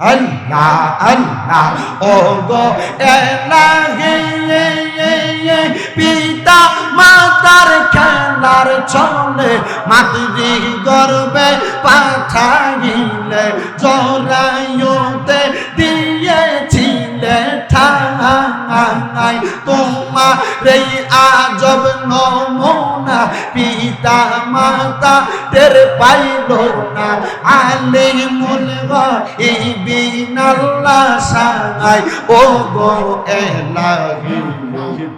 আল্লাহ আল্লাহ ও গো পিতা মাতার খেলার চলে মাতৃ গর্বে পাঠাইলে জরায়ুতে পিতা মাতা টের পাইল না। আলে মুলগ এই বিনাল্লা সাই ও গো এলাহি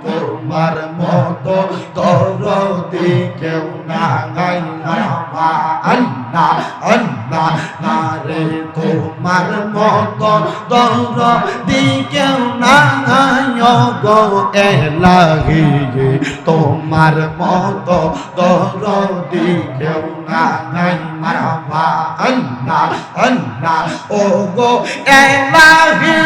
তোমার মতো দরদি কেউ না। গাই না আল্লাহ আল্লাহ না রে তোমার মতো দরদি কেউ না গো এলাহি তোমার মতো দরদি কেউ না গাই মারবা আল্লাহ আল্লাহ ও গো এলাহি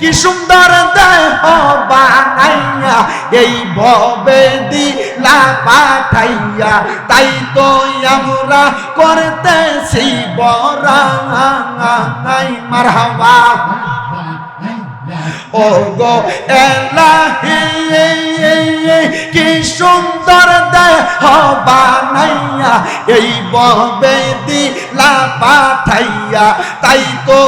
কি সুন্দর দেহ বানাইয়া এই ভবে দিলা পাঠাইয়া তাই তো আমরা করতেছি বরাই মারহাবা ও গো এলাহি কি সুন্দর দেহ বানাইয়া এই ববে দিলা পাঠাইয়া, তাই তো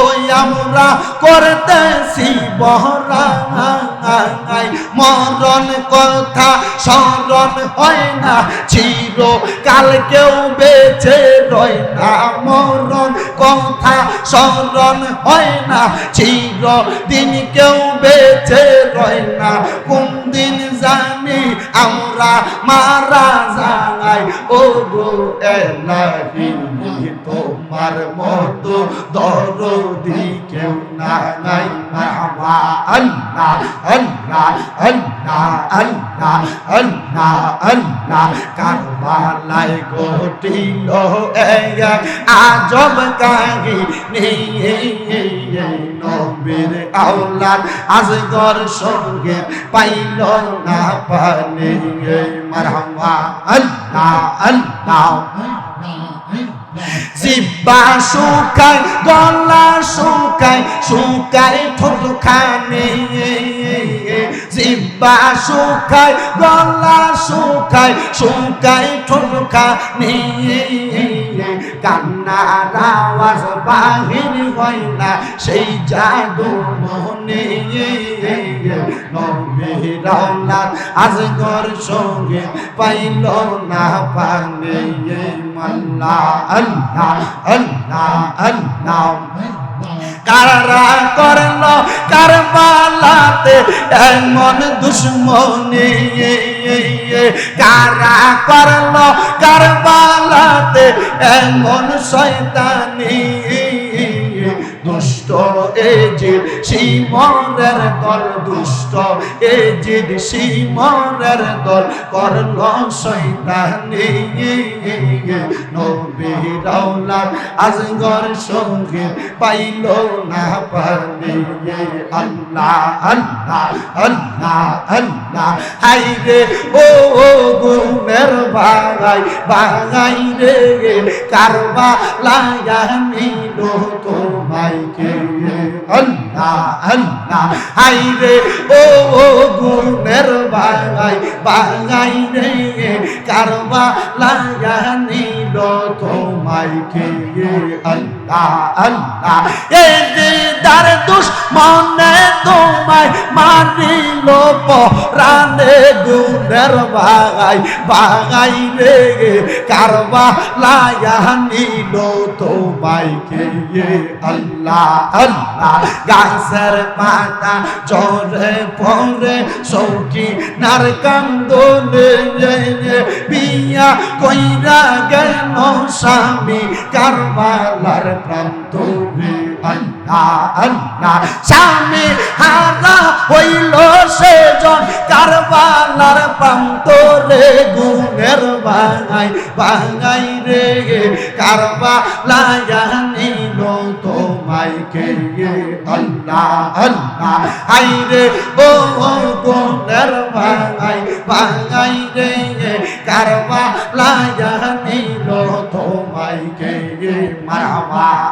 আমরা করতেছি বহরাই মরণ কথা স্মরণ হয় না চির কাল কেউ বেঁচে রয় না। মরণ কথা স্মরণ হয় না চির দিন কেউ বেঁচে রয় না। কোন দিন জানি আমরা মারা যাই ও গো এলাহি তোমার মতো দরদি কেউ না নাই মারহাবা আল্লাহ আল্লাহ আল্লাহ আল্লাহ আল্লাহ আল্লাহ। কারবালায় ঘটিল আজব কাহিনী নবীর আওলাদ আজগর সঙ্গে পাইল না পানি। মারহাবা, আল্লাহ আল্লাহ। জিব্বা শুকায় গলা শুকায় শুকায় ঠোঁট খানে জিব্বা শুকায় গলা শুকায় শুকায় ঠোঁট খানে কান্নার আওয়াজ বাহির হয় না, সেই জাদু মনে নবীর আওলাদ আজগর সঙ্গে পাইল না পানে মাল্লা, আল্লাহ আল্লাহ আল্লাহ। কারা করল কারবালাতে এমন দুশ্মনী? কারা করল কারবালাতে এমন শয়তানি? দুষ্ট এজিদ শিমরের দল, দুষ্ট এজিদ শিমরের দল করল শৈতানি নবী রাউলার আজগর সঙ্গে পাইল না পানি আল্লাহ আল্লাহ আল্লাহ আল্লাহ। হাই রে ও গুমের বাগাই বাগাই রে কারবা লায়া নিল তোমায় কে আল্লাহ আল্লাহ। হাই রে ও গুমের বাঙাই বাঙাই রে কারবা লাগা নিল তোমায় কে আল্লাহ আল্লাহ। এই দিদার দার দুশ্মনে তোমায় মারিল পরানে গুণের বাগাই বাগাই রে কারবা লায়া নিল তোমায় কে আল্লাহ আল্লাহ। গাছের পাতা জরে পরে সৌকি নার কান্দনে বিয়া কইরা গেল স্বামী কারবালার প্রান্ত স্বামী হারা হইল সেজন কারবালার প্রান্তরে গুণের বাঙাই বাঙাই রে। কারবালায়া নিল তোমার তোমায় কে আল্লাহ আল্লাহ। হাই রে ও কোনের ভাঙাই ভাঙাই রে। কারবা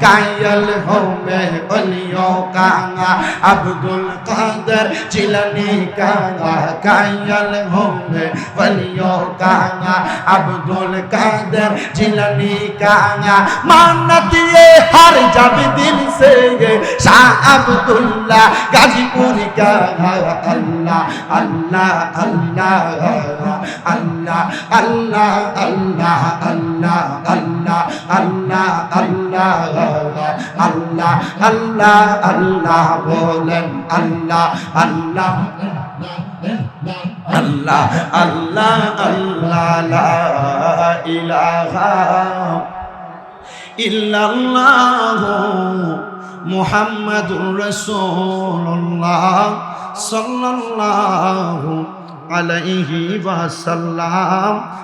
কায়াল হোমে অলিও কাঙা আব্দুল কাদের জিলানি কাঙা কায়াল হোমে অলিও কাঙা আব্দুল কাদের জিলানি কাঙা মান্নতিয়ে হার যাবে দিল সে শাহ আব্দুল্লাহ গাজীপুর কাঙা আল্লাহ আল্লাহ আল্লাহ আল্লাহ আল্লাহ আল্লাহ আল্লাহ আল্লাহ আল্লাহ আল্লাহ আল্লাহ আল্লাহ আল্লাহ বলেন, আল্লাহ আল্লাহ আল্লাহ আল্লাহ আল্লাহ ইলাহা ইল্লাল্লাহ মুহাম্মাদুর সাল্লাল্লাহু আলাইহি ওয়াসাল্লাম।